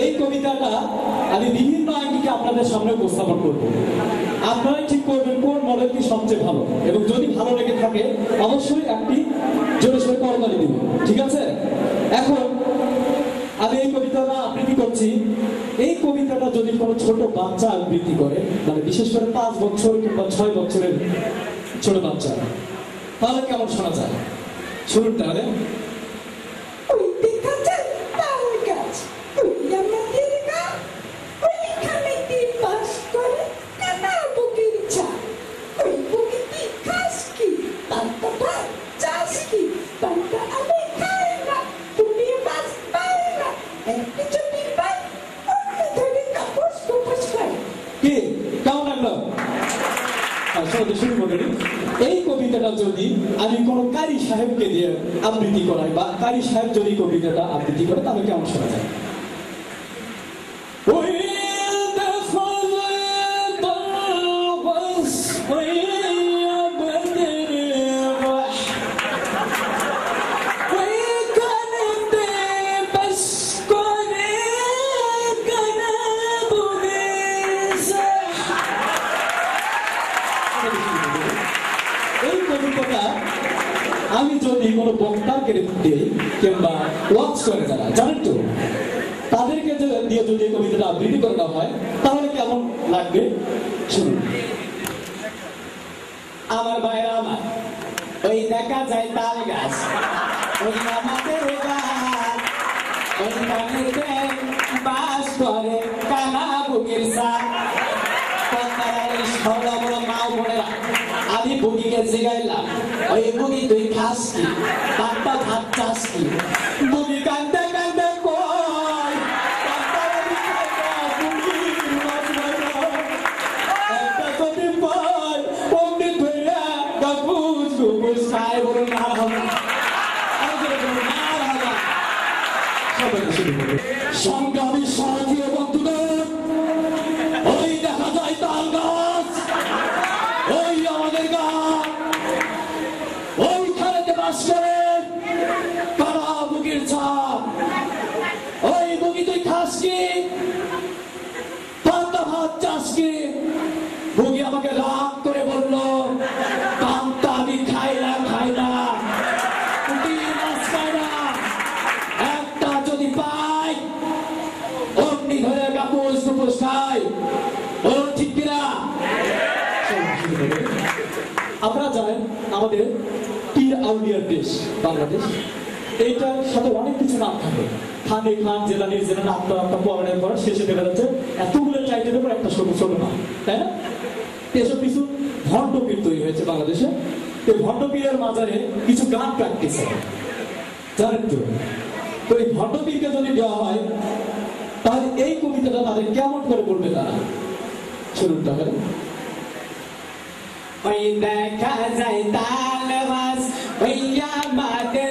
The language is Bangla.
এই কবিতাটা আমি বিভিন্ন আঙ্গিকে আপনাদের সামনে উপস্থাপন করব। আপনারাই ঠিক করবেন কোন সবচেয়ে ভালো। এবং যদি ভালো লেগে থাকে, অবশ্যই একটি জোরে সোরে করতালি ঠিক আছে এখন আমি এই কবিতাটা আবৃত্তি করছি এই যদি কোনো ছোট বাচ্চা আবৃত্তি করে মানে বিশেষ করে পাঁচ বছর কিংবা ছয় বছরের ছোট বাচ্চা, তাহলে কেমন শোনা যায়? শুনুন তাহলে। ওই দেখা যায় তাল গাছ ওই আমাদের গা ওইখানে কি বাস করে কানা বুকের চা ওই বুকে কি খাস কি পান্তা ভাত চাস কি পান্তা আমি খাই না তুমি বাস পাই না একটু যদি পাই অন্য ধরে কাপড় কুপস খাই কি কেমন লাগল শুরু এই কবিতাটা যদি আমি কোনো কারি সাহেবকে দিয়ে আবৃত্তি করাই বা কারি সাহেব যদি কবিতাটা আবৃত্তি করে, তাহলে কেমন শোনা যায়? কবিতাটা আমি যদি কোনো বক্তাকে দিই কিংবা ওয়াচ করে যারা, জানেন তো? তাদেরকে দিয়ে যদি কবিতাটা আবৃত্তি করানো হয়, তাহলে কেমন লাগবে? শুনুন। আমার ভাইরা আমার, ওই দেখা যায় তাল গাছ, ওই আমাদের ওই কানেতে বাস করে, কানা বুকের সাথ বুগিকে জিগাইলাম ওই বুগি তুই খাস কি পান্তা ভাত চাস কি বুগি কান্দে কান্দে না, ভাজা। একটা যদি পাই, পণ্ডিত ধইরা জোরে বলুন মারহাবা। সবাইকে শুরু করুন। সংগ্রামী আমাকে রাগ করে বলল না একটা যদি পাই, অমনি ধরে কাপুস টুপুস আপনারা জানেন আমাদের পীর আউলিয়ার দেশ, বাংলাদেশ। এইটার সাথে অনেক কিছু নাম থাকে। খানে খান জেলানির জেলান আপনার আপনার পড়ানোর পর শেষে দেখা যাচ্ছে এতগুলো টাইটেলের উপর একটা ছোট ছোট নাম, তাই না? এসব কিছু ভণ্ড পীর তৈরি হয়েছে বাংলাদেশে। এই ভণ্ড পীরের মাজারে কিছু গান প্র্যাকটিস হয়। জানেন তো? তো এই ভণ্ড পীরকে যদি দেওয়া হয়, তাহলে এই কবিতাটা তাদের কেমন করে বলবে তারা? শুনুন তাহলে। ওই দেখা যায় তাল গাছ ওই আমাদের